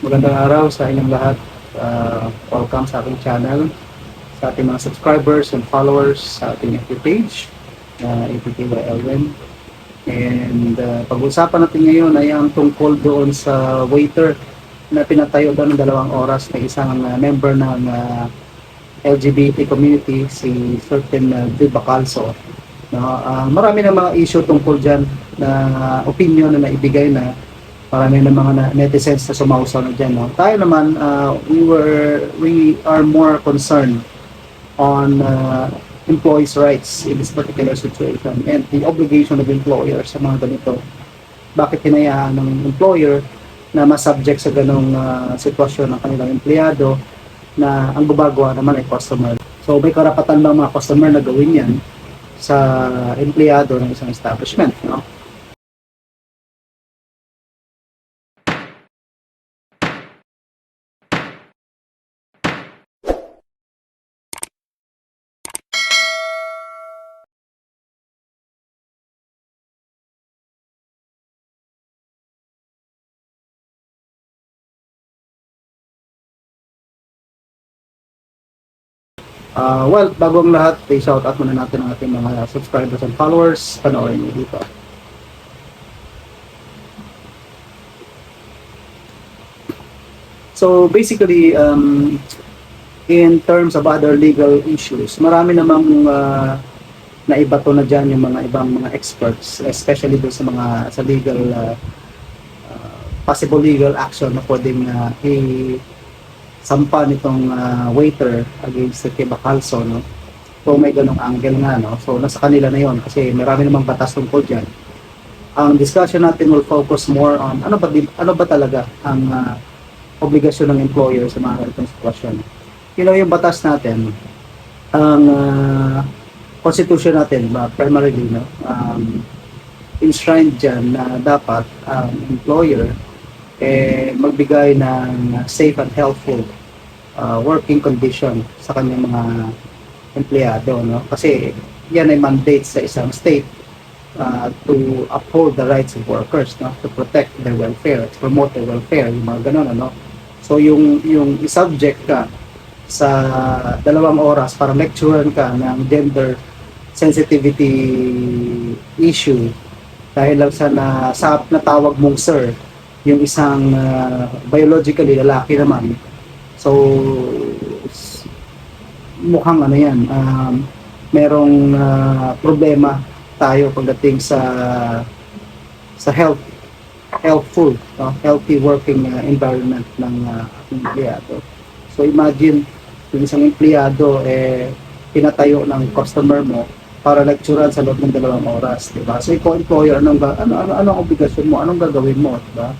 Magandang araw sa inyong lahat. Uh, welcome sa ating channel, sa ating mga subscribers and followers sa ating FB page, uh, APK by Elwin. And uh, pag-usapan natin ngayon ay ang tungkol doon sa waiter na pinatayo doon ng dalawang oras na isang uh, member ng uh, LGBT community, si certain uh, Bill Bacalso. No, uh, marami ng mga issue tungkol dyan na uh, opinion na naibigay na marami ng mga netizens na sumausaw na dyan. No? Tayo naman, uh, we were, we are more concerned on uh, employees' rights in this particular situation and the obligation of employer sa mga ganito. Bakit hinayaan ng employer na masubject sa ganong uh, sitwasyon ng kanilang empleyado na ang gumagawa naman ay customer. So may karapatan bang mga customer na gawin yan sa empleyado ng isang establishment. No? Uh, well, bago ang lahat, i-shout out muna natin ang ating mga subscribers and followers. Panoorin niyo dito. So basically, um, in terms of other legal issues, marami namang uh, naibato na dyan yung mga ibang mga experts, especially doon sa mga sa legal uh, uh, possible legal action na pwedeng uh, i sampa nitong uh, waiter against kay Bacalso, no? So may ganong angle nga, no? So nasa kanila na yon kasi marami namang batas tungkol dyan. Ang discussion natin will focus more on ano ba ano ba talaga ang uh, obligasyon ng employer sa mga ganitong sitwasyon. You know, yung batas natin, ang uh, constitution natin, ba, primarily, no, um, enshrined dyan na dapat ang employer eh, magbigay ng safe and healthful uh, working condition sa kanyang mga empleyado. No? Kasi yan ay mandate sa isang state uh, to uphold the rights of workers, no? to protect their welfare, to promote their welfare, yung mga ganun. Ano? So yung, yung subject ka sa dalawang oras para lecturean ka ng gender sensitivity issue dahil lang sa na, sa natawag mong sir yung isang uh, biologically lalaki naman. So, mukhang ano yan, um, merong uh, problema tayo pagdating sa sa health healthful, no? healthy working uh, environment ng uh, empleyado. So imagine yung isang empleyado eh pinatayo ng customer mo para lecturean sa loob ng dalawang oras, di ba? So ikaw employer, anong ano ano anong obligasyon mo? Anong gagawin mo, di ba?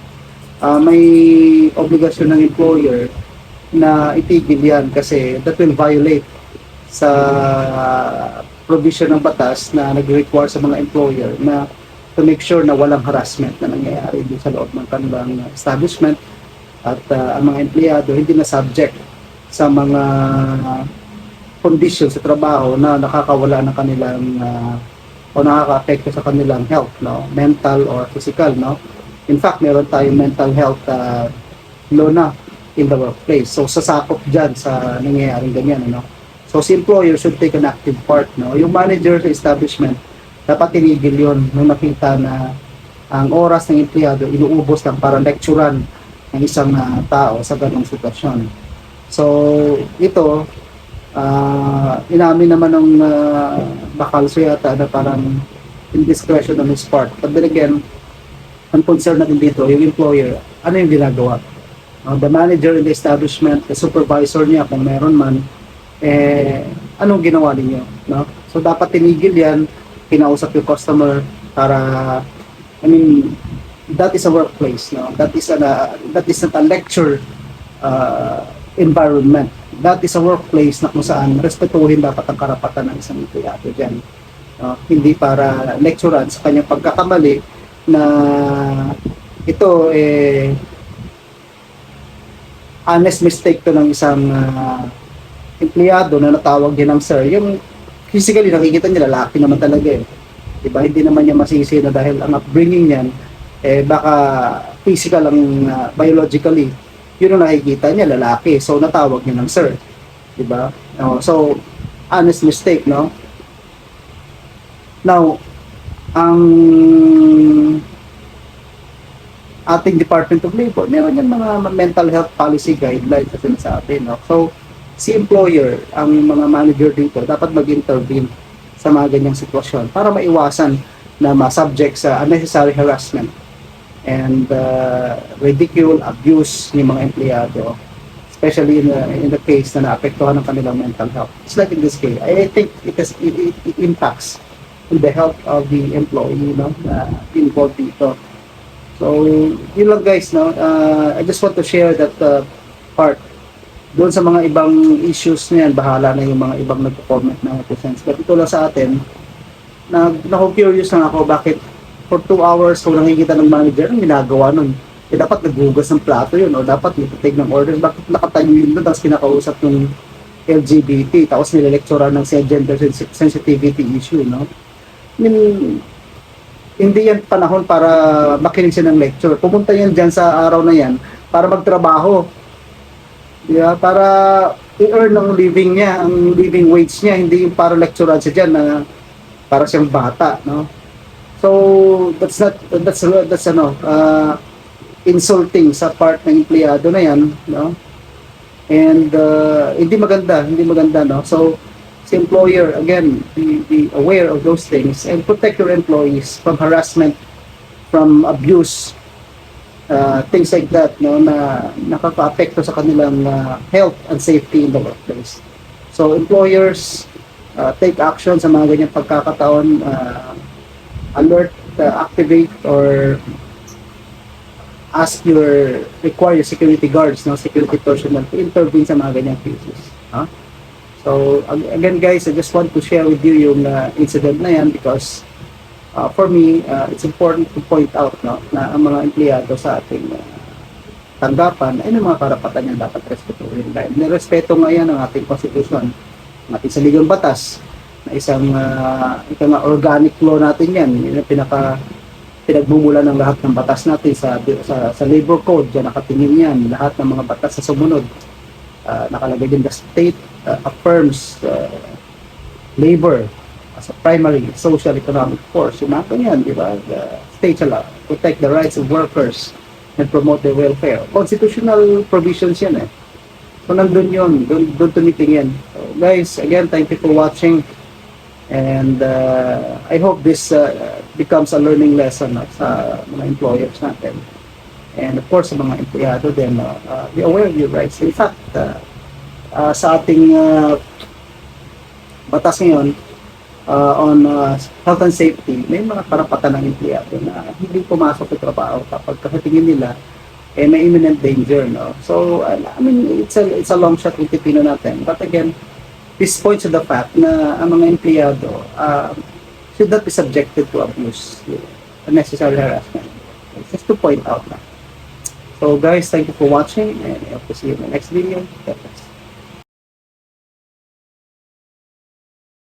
Ah, may obligasyon ng employer na itigil yan kasi that will violate sa provision ng batas na nag-require sa mga employer na to make sure na walang harassment na nangyayari dun sa loob ng kanilang establishment at ah, ang mga empleyado hindi na subject sa mga conditions sa trabaho na nakakawala ng kanilang ah, o nakaka-apekto sa kanilang health, no? mental or physical. No? In fact, meron tayong mental health uh, law na in the workplace. So, sasakop dyan sa nangyayaring ganyan. Ano? So, si employer should take an active part. No? Yung manager sa establishment, dapat tinigil yun nung nakita na ang oras ng empleyado inuubos lang para lecturean ng isang ah, tao sa ganong sitwasyon. So, ito, ah inamin naman ng uh, Bacalso yata na parang indiscretion on his part. But then again, ang concern natin dito, yung employer, ano yung ginagawa? Uh, the manager in the establishment, the supervisor niya, kung meron man, eh, anong ginawa ninyo? No? So, dapat tinigil yan, kinausap yung customer para, I mean, that is a workplace, no? That is a, that is not a lecture uh, environment. That is a workplace na kung saan respetuhin dapat ang karapatan ng isang empleyado dyan. No? Hindi para lecturean sa kanyang pagkakamali na ito eh honest mistake to ng isang ah, empleyado na natawag din ng sir. Yung physically nakikita niya lalaki naman talaga eh. Diba? Hindi naman niya masisi na dahil ang upbringing niyan eh baka physical ang ah, biologically yun ang nakikita niya, lalaki. So, natawag niya ng sir. Diba? No, so, honest mistake, no? Now, ang ating Department of Labor, meron yan mga mental health policy guidelines na sinasabi, no? So, si employer, ang mga manager dito, dapat mag-intervene sa mga ganyang sitwasyon para maiwasan na ma-subject sa unnecessary harassment and uh, ridicule, abuse ng mga empleyado especially in the, in the case na naapektuhan ng kanilang mental health. It's like in this case, I think it, has, it, it, it impacts the health of the employee no, na involved dito. So, yun lang guys, no? Uh, I just want to share that uh, part. Doon sa mga ibang issues na yan, bahala na yung mga ibang nagko-comment na presents. But ito lang sa atin, na, na-curious na ako bakit for two hours kung nakikita ng manager, ang ginagawa nun? Eh, dapat naghugas ng plato yun o dapat nagtitake ng orders. Bakit nakatayo yun doon tapos kinakausap ng LGBT tapos nilalektura ng gender sensi- sensitivity issue, no? I mean, hindi yan panahon para makinig siya ng lecture. Pumunta yan dyan sa araw na yan para magtrabaho. Ba? Para i-earn ang living niya, ang living wage niya, hindi yung para lecturean siya dyan na para siyang bata, no? So, that's not, that's, that's ano, uh, insulting sa part ng empleyado na yan, no? And uh, hindi maganda, hindi maganda, no? So, si employer, again, be, be aware of those things and protect your employees from harassment, from abuse, uh, things like that, no, na nakaka-apekto sa kanilang uh, health and safety in the workplace. So, employers, uh, take action sa mga ganyang pagkakataon, uh, alert, uh, activate, or ask your require your security guards no security personnel to intervene sa mga ganyang cases ha? So ag- again guys I just want to share with you yung uh, incident na yan because uh, for me uh, it's important to point out no na ang mga empleyado sa ating uh, tanggapan ay may mga karapatan yan dapat respetuhin. Dahil nirespeto nga yan ng ating konstitusyon ng ating saligang batas na isang uh, ika nga organic law natin yan. Yun ang pinaka pinagmumula ng lahat ng batas natin sa sa, sa labor code. Diyan nakatingin yan. Lahat ng mga batas sa sumunod Ah, nakalagay din the state ah, affirms ah, labor as a primary social economic force. Yung mga ganyan di ba? The state shall protect the rights of workers and promote their welfare. Constitutional provisions yan eh. So nandun yun. Doon doon tumitingin. So guys again thank you for watching. And uh, I hope this uh, becomes a learning lesson sa mga employers natin. And of course, sa mga empleyado din, no, uh, be aware of your rights. In fact, uh, uh, sa ating uh, batas ngayon uh, on uh, health and safety, may mga karapatan ng empleyado na hindi pumasok sa trabaho kapag katingin nila eh may imminent danger no so uh, I mean it's a it's a long shot yung pipino natin but again this points to the fact na ang mga empleyado uh, should not be subjected to abuse, unnecessary harassment. Just to point out na. So guys, thank you for watching and I hope to see you in the next video. God.